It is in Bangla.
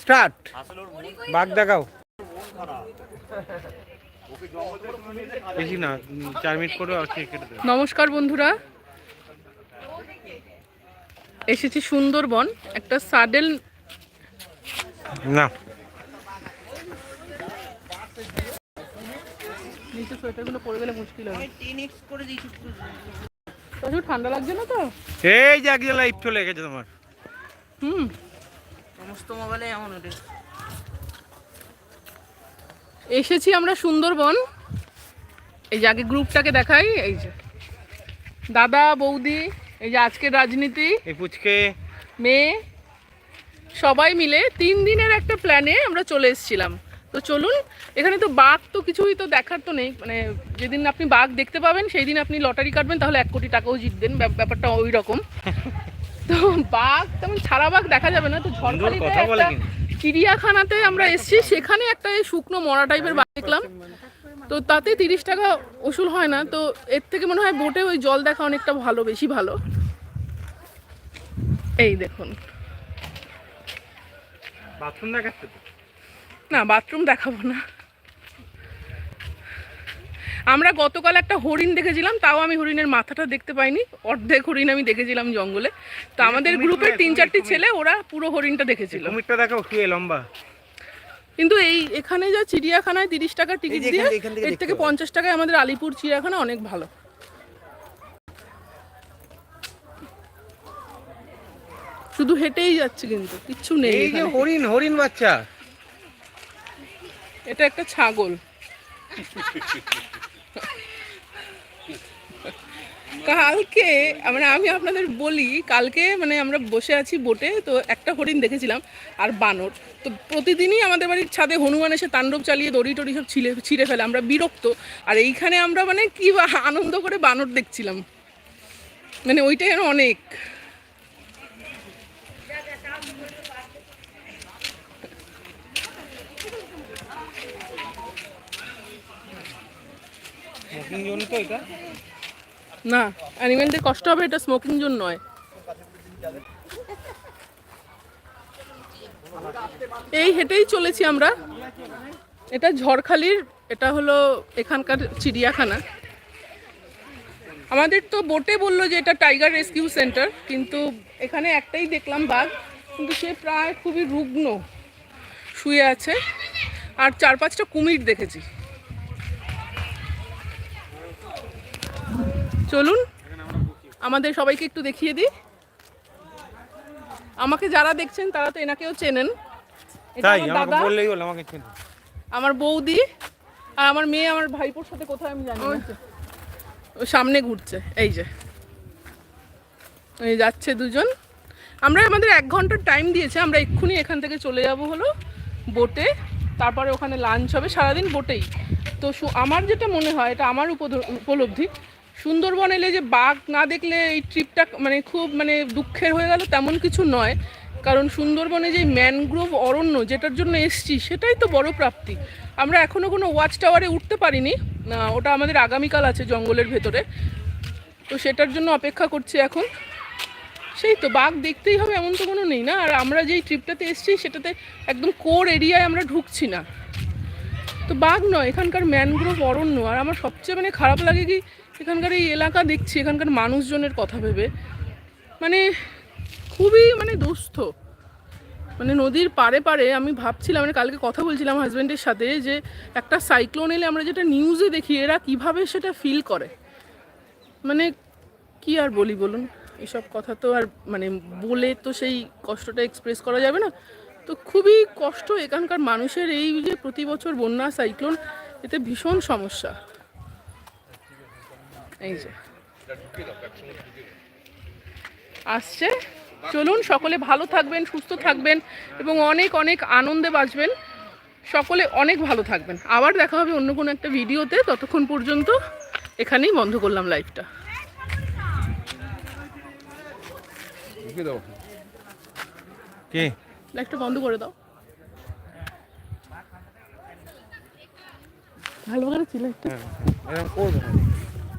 স্টার্ট। বাঘ দেখাও। বেশি না চার মিনিট করে নমস্কার বন্ধুরা। এসেছি সুন্দরবন একটা সাডেল না। নিচে সোয়েটারগুলো পরে গেলে মুশকিল হবে। প্রচুর ঠান্ডা লাগছে না তো? এই যে একজন লাইভ চলে গেছে তোমার। হুম। সমস্ত মোবাইলে এমন ওঠে এসেছি আমরা সুন্দরবন। এই যে আগে গ্রুপটাকে দেখাই এই যে। দাদা বৌদি এই যে আজকের রাজনীতি পুচকে। মেয়ে সবাই মিলে তিন দিনের একটা প্ল্যানে আমরা চলে এসেছিলাম। তো চলুন এখানে তো বাঘ তো কিছুই তো দেখার তো নেই। মানে যেদিন আপনি বাঘ দেখতে পাবেন সেই দিন আপনি লটারি কাটবেন তাহলে এক কোটি টাকাও জিতবেন। ব্যাপ- ব্যাপারটা ওই রকম তো বাঘ তেমন ছাড়া বাঘ দেখা যাবে না। তো ঝড়খালিতে একটা চিড়িয়াখানাতে আমরা এসেছি সেখানে একটা এই শুকনো মরা টাইপের বাঘ দেখলাম। তো তাতে তিরিশ টাকা ওসুল হয় না তো এর থেকে মনে হয় বোটে ওই জল দেখা অনেকটা ভালো বেশি ভালো। এই দেখুন। বাথরুম দেখাচ্ছে না বাথরুম দেখাবো না। আমরা গতকাল একটা হরিণ দেখেছিলাম তাও আমি হরিণের মাথাটা দেখতে পাইনি। অর্ধেক হরিণ আমি দেখেছিলাম জঙ্গলে। তো আমাদের গ্রুপের তিন চারটি ছেলে ওরা পুরো হরিণটা দেখেছিল। কুমিরটা শুয়ে লম্বা। কিন্তু এই এখানে যা চিড়িয়াখানায় তিরিশ টাকা টিকিট দিয়ে এর থেকে পঞ্চাশ টাকায় আমাদের আলিপুর চিড়িয়াখানা অনেক ভালো। শুধু হেঁটেই যাচ্ছে কিন্তু কিচ্ছু নেই এই যে হরিণ হরিণ বাচ্চা। এটা একটা ছাগল। কালকে মানে আমি আপনাদের বলি, কালকে মানে আমরা বসে আছি বোটে, তো একটা হরিণ দেখেছিলাম আর বানর। তো প্রতিদিনই আমাদের বাড়ির ছাদে হনুমান এসে তাণ্ডব চালিয়ে দড়ি টড়ি সব ছিঁড়ে ছিঁড়ে ফেলে, আমরা বিরক্ত। আর এইখানে আমরা মানে কি আনন্দ করে বানর দেখছিলাম। মানে ওইটাই অনেক। স্মোকিং জোন তো এটা? না অ্যানিমেলদের কষ্ট হবে, এটা স্মোকিং জোন নয়। এই হেঁটেই চলেছি আমরা। এটা ঝড়খালির, এটা হলো এখানকার চিড়িয়াখানা। আমাদের তো বোটে বলল যে এটা টাইগার রেস্কিউ সেন্টার কিন্তু এখানে একটাই দেখলাম বাঘ, কিন্তু সে প্রায় খুবই রুগ্ন শুয়ে আছে। আর চার পাঁচটা কুমির দেখেছি। চলুন আমাদের সবাইকে একটু দেখিয়ে দিই। আমাকে যারা দেখছেন তারা তো এনাকেও চেনেন। তাই আমার আমাকে বললেই হলো আমাকে চিনো। আমার বৌদি আর আমার মেয়ে আমার ভাইপোর সাথে কোথায় আমি জানি না। ও সামনে ঘুরছে এই যে। এই যাচ্ছে দুজন। আমরা আমাদের এক ঘণ্টার টাইম দিয়েছে আমরা এক্ষুনি এখান থেকে চলে যাব হলো বোটে তারপরে ওখানে লাঞ্চ হবে সারাদিন বোটেই তো আমার যেটা মনে হয় এটা আমার উপদ- উপলব্ধি সুন্দরবন এলে যে বাঘ না দেখলে এই ট্রিপটা মানে খুব মানে দুঃখের হয়ে গেল তেমন কিছু নয়। কারণ সুন্দরবনে যে ম্যানগ্রোভ অরণ্য যেটার জন্য এসছি, সেটাই তো বড় প্রাপ্তি। আমরা এখনও কোনো ওয়াচ টাওয়ারে উঠতে পারিনি। ওটা আমাদের আগামীকাল আছে জঙ্গলের ভেতরে। তো সেটার জন্য অপেক্ষা করছি এখন। সেই তো, বাঘ দেখতেই হবে, এমন তো কোনো নেই না। আর আমরা যেই ট্রিপটাতে এসেছি, সেটাতে একদম কোর এরিয়ায় আমরা ঢুকছি না। তো বাঘ নয়, এখানকার ম্যানগ্রোভ অরণ্য। আর আমার সবচেয়ে মানে খারাপ লাগে কি, এখানকার এই এলাকা দেখছি, এখানকার মানুষজনের কথা ভেবে। মানে খুবই মানে দুস্থ। মানে নদীর পারে পারে আমি ভাবছিলাম মানে কালকে কথা বলছিলাম হাজব্যান্ডের সাথে যে একটা সাইক্লোন এলে আমরা যেটা নিউজে দেখি, এরা কীভাবে সেটা ফিল করে? মানে কি আর বলি বলুন? এসব কথা তো আর মানে বলে তো সেই কষ্টটা এক্সপ্রেস করা যাবে না। তো খুবই কষ্ট। এখানকার মানুষের এই যে প্রতি বছর বন্যা সাইক্লোন এতে ভীষণ সমস্যা। এই যে। আসছে। চলুন সকলে ভালো থাকবেন সুস্থ থাকবেন এবং অনেক অনেক আনন্দে বাঁচবেন। সকলে অনেক ভালো থাকবেন। আবার দেখা হবে অন্য কোনো একটা ভিডিওতে। ততক্ষণ পর্যন্ত এখানেই বন্ধ করলাম লাইভটা। কে? লাইভটা বন্ধ করে দাও ভালো করে ছিল একটা হ্যাঁ এরকম করব না।